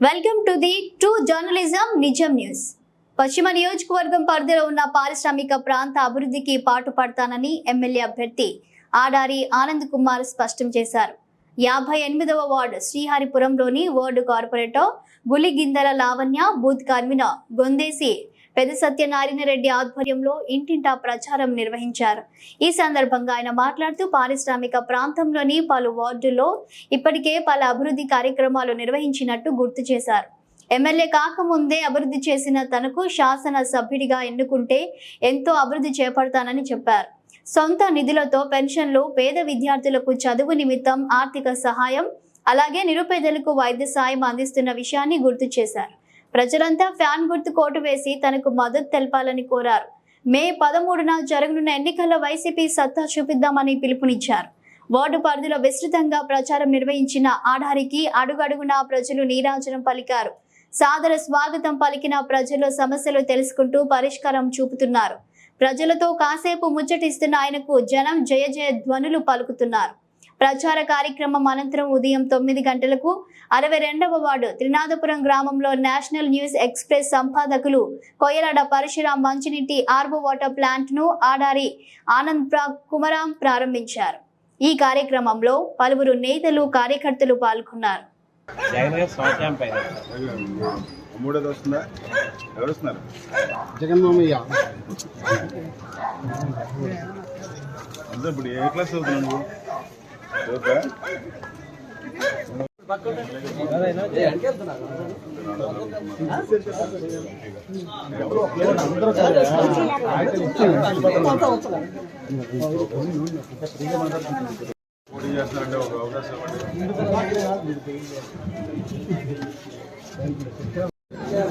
Welcome to the true journalism Nijam news పశ్చిమ నియోజకవర్గం పరిధిలో ఉన్న పారిశ్రామిక ప్రాంత అభివృద్ధికి పాటుపడతానని ఎమ్మెల్యే అభ్యర్థి ఆడారి ఆనంద్ కుమార్ స్పష్టం చేశారు. యాభై ఎనిమిదవ ward శ్రీహరిపురంలోని ward corporator Guligindala Lavanya booth convener Gondesi పెద్ద సత్యనారాయణ రెడ్డి ఆధ్వర్యంలో ఇంటింటా ప్రచారం నిర్వహించారు. ఈ సందర్భంగా ఆయన మాట్లాడుతూ పారిశ్రామిక ప్రాంతంలోని పలు వార్డుల్లో ఇప్పటికే పలు అభివృద్ధి కార్యక్రమాలు నిర్వహించినట్టు గుర్తు చేశారు. ఎమ్మెల్యే కాకముందే అభివృద్ధి చేసిన తనకు శాసన సభ్యుడిగా ఎన్నుకుంటే ఎంతో అభివృద్ధి చేపడతానని చెప్పారు. సొంత నిధులతో పెన్షన్లు పేద విద్యార్థులకు చదువు నిమిత్తం ఆర్థిక సహాయం అలాగే నిరుపేదలకు వైద్య సాయం అందిస్తున్న విషయాన్ని గుర్తు చేశారు. ప్రజలంతా ఫ్యాన్ గుర్తు కోటు వేసి తనకు మద్దతు తెలపాలని కోరారు. మే పదమూడున జరగనున్న ఎన్నికల్లో వైసీపీ సత్తా చూపిద్దామని పిలుపునిచ్చారు. వార్డు పరిధిలో విస్తృతంగా ప్రచారం నిర్వహించిన ఆడారికి అడుగడుగునా ప్రజలు నీరాజనం పలికారు. సాదర స్వాగతం పలికిన ప్రజలు సమస్యలు తెలుసుకుంటూ పరిష్కారం చూపుతున్నారు. ప్రజలతో కాసేపు ముచ్చటిస్తున్న ఆయనకు జనం జయ జయ ధ్వనులు పలుకుతున్నారు. ప్రచార కార్యక్రమం అనంతరం ఉదయం తొమ్మిది గంటలకు అరవై రెండవ వార్డు త్రినాథపురం గ్రామంలో నేషనల్ న్యూస్ ఎక్స్ప్రెస్ సంపాదకులు కొయ్యలాడ పరశురాం మంచినీటి ఆర్బో వాటర్ ప్లాంట్ను ఆడారి ఆనంద్ ప్రా కుమరాం ప్రారంభించారు. ఈ కార్యక్రమంలో పలువురు నేతలు కార్యకర్తలు పాల్గొన్నారు. మూడోది వస్తుందా? ఎవరు వస్తున్నారు? జగన్మామయ్య ఇప్పుడు ఏ క్లాస్ చదువుతున్నావు నువ్వు? వెళ్ళిపోతున్నారు. పోటీ చేస్తున్నారంటే ఒక అవకాశం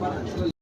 পারেন